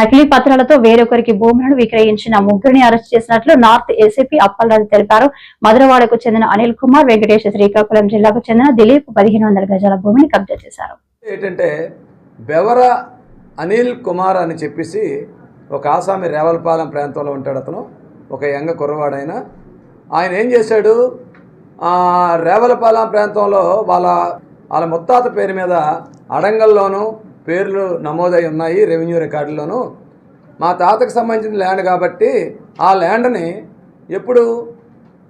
నకిలీ పత్రాలతో వేరొకరికి భూములను విక్రయించిన ముగ్గురిని అరెస్ట్ చేసినట్లు నార్త్ ఏసీపీ అప్పలరాజు తెలిపారు. మధురవాడకు చెందిన అనిల్ కుమార్ వెంకటేష్ శ్రీకాకుళం జిల్లాకు చెందిన దిలీప్ పదిహేను వందల గజాల భూమిని కబ్జా చేశారు. ఏంటంటే బెవర అనిల్ కుమార్ అని చెప్పేసి ఒక ఆసామి రేవలపాలెం ప్రాంతంలో ఉంటాడు అతను ఒక యంగ కుర్రవాడైన. ఆయన ఏం చేశాడు? రేవలపాలెం ప్రాంతంలో వాళ్ళ వాళ్ళ ముత్తాత పేరు మీద అడంగల్లోనూ పేర్లు నమోదై ఉన్నాయి రెవెన్యూ రికార్డులోనూ మా తాతకు సంబంధించిన ల్యాండ్ కాబట్టి ఆ ల్యాండ్ని ఎప్పుడు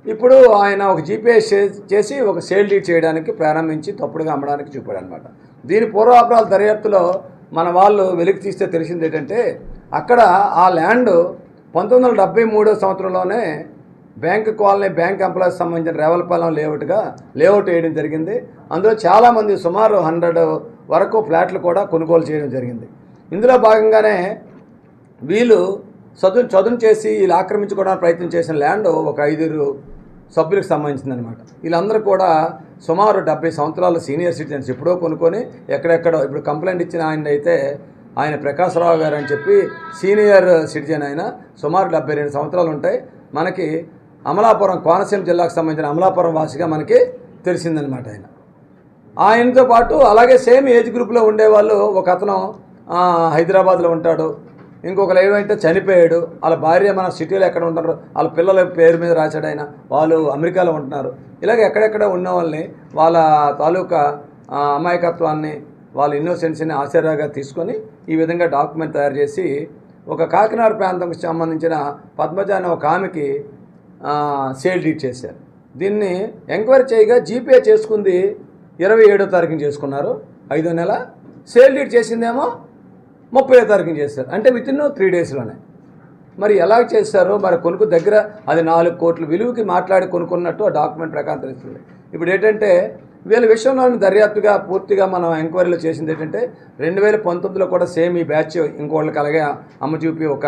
ఇప్పుడు ఆయన ఒక జీపీఎస్ చేసి ఒక సేల్ డీడ్ చేయడానికి ప్రారంభించి తప్పుడుగా అమ్మడానికి చూపాడు అనమాట దీని పూర్వాపరాల దర్యాప్తులో మన వాళ్ళు వెలికి తీస్తే తెలిసింది ఏంటంటే అక్కడ ఆ ల్యాండ్ పంతొమ్మిది వందల డెబ్బై మూడో సంవత్సరంలోనే బ్యాంక్ కాలనీ బ్యాంక్ ఎంప్లాయీస్ సంబంధించిన రేవలపాలెం లేఅవుట్గా లేఅవుట్ వేయడం జరిగింది. అందులో చాలామంది సుమారు హండ్రెడ్ వరకు ఫ్లాట్లు కూడా కొనుగోలు చేయడం జరిగింది. ఇందులో భాగంగానే వీళ్ళు చదువు చదును చేసి వీళ్ళు ఆక్రమించుకోవడానికి ప్రయత్నం చేసిన ల్యాండ్ ఒక ఐదుగురు సభ్యులకు సంబంధించిందనమాట వీళ్ళందరూ కూడా సుమారు డెబ్బై సంవత్సరాల సీనియర్ సిటిజన్స్ ఎప్పుడో కొనుక్కొని ఎక్కడెక్కడో ఇప్పుడు కంప్లైంట్ ఇచ్చిన ఆయన అయితే ఆయన ప్రకాశరావు గారు అని చెప్పి సీనియర్ సిటిజన్ ఆయన సుమారు డెబ్బై రెండు సంవత్సరాలు ఉంటాయి. మనకి అమలాపురం కోనసీమ జిల్లాకు సంబంధించిన అమలాపురం వాసిగా మనకి తెలిసిందనమాట ఆయన. ఆయనతో పాటు అలాగే సేమ్ ఏజ్ గ్రూప్లో ఉండేవాళ్ళు ఒక అతను హైదరాబాద్లో ఉంటాడు. ఇంకొకరు ఏమంటే చనిపోయాడు వాళ్ళ భార్య మన సిటీలో ఎక్కడ ఉంటారు వాళ్ళ పిల్లల పేరు మీద రాశాడు ఆయన. వాళ్ళు అమెరికాలో ఉంటున్నారు. ఇలాగ ఎక్కడెక్కడ ఉన్న వాళ్ళని వాళ్ళ తాలూకా అమాయకత్వాన్ని వాళ్ళ ఇన్నోసెన్స్ని ఆశ్చర్యంగా తీసుకొని ఈ విధంగా డాక్యుమెంట్ తయారు చేసి ఒక కాకినాడ ప్రాంతంకి సంబంధించిన పద్మజ అనే ఒక ఆమెకి సేల్ డీట్ చేశారు. దీన్ని ఎంక్వైరీ చేయగా జీపే చేసుకుంది ఇరవై ఏడో తారీఖున చేసుకున్నారు. ఐదో నెల. సేల్ డీట్ చేసిందేమో ముప్పై తారీఖున చేశారు. అంటే విత్ ఇన్ త్రీ డేస్లోనే మరి ఎలా చేశారో మరి కొనుక్కు దగ్గర అది నాలుగు కోట్ల విలువకి మాట్లాడి కొనుక్కున్నట్టు ఆ డాక్యుమెంట్ ప్రకారం తెలుస్తుంది. ఇప్పుడు ఏంటంటే వీళ్ళ విషయంలో దర్యాప్తుగా పూర్తిగా మనం ఎంక్వైరీలో చేసింది ఏంటంటే రెండు వేల పంతొమ్మిదిలో కూడా సేమ్ ఈ బ్యాచ్ ఇంకోళ్ళకి అలాగే అమ్మ చూపి ఒక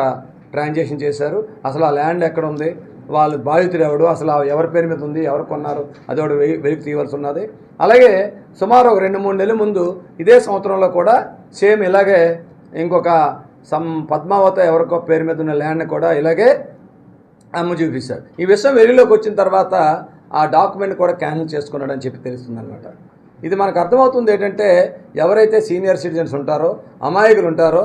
ట్రాన్సాక్షన్ చేశారు. అసలు ఆ ల్యాండ్ ఎక్కడ ఉంది? వాళ్ళు బాధితుడు ఎవడు? అసలు ఎవరి పేరు మీద ఉంది? ఎవరు కొన్నారు? అది ఒకటి వెలికి తీయవలసి ఉన్నది. అలాగే సుమారు ఒక రెండు మూడు నెలల ముందు ఇదే సంవత్సరంలో కూడా సేమ్ ఇలాగే ఇంకొక సం పద్మావత ఎవరికో పేరు మీద ఉన్న ల్యాండ్ కూడా ఇలాగే అమ్ము చూపిస్తారు. ఈ విషయం వెలుగులోకి వచ్చిన తర్వాత ఆ డాక్యుమెంట్ కూడా క్యాన్సిల్ చేసుకున్నాడని చెప్పి తెలుస్తుందన్నమాట. ఇది మనకు అర్థమవుతుంది ఏంటంటే ఎవరైతే సీనియర్ సిటిజన్స్ ఉంటారో అమాయకులు ఉంటారో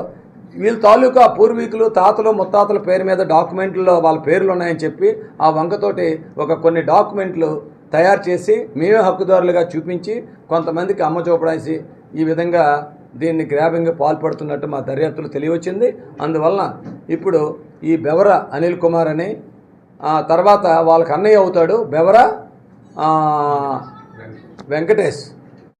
వీళ్ళ తాలూకా పూర్వీకులు తాతలు ముత్తాతల పేరు మీద డాక్యుమెంట్లో వాళ్ళ పేర్లు ఉన్నాయని చెప్పి ఆ వంకతోటి ఒక కొన్ని డాక్యుమెంట్లు తయారు చేసి మేమే హక్కుదారులుగా చూపించి కొంతమందికి అమ్మ చూపడేసి ఈ విధంగా దీన్ని గ్రాబింగ్ పాల్పడుతున్నట్టు మా దర్యాప్తులు తెలియవచ్చింది అందువలన ఇప్పుడు ఈ బెవర అనిల్ కుమార్ అని తర్వాత వాళ్ళకి అన్నయ్య అవుతాడు బెవర వెంకటేష్.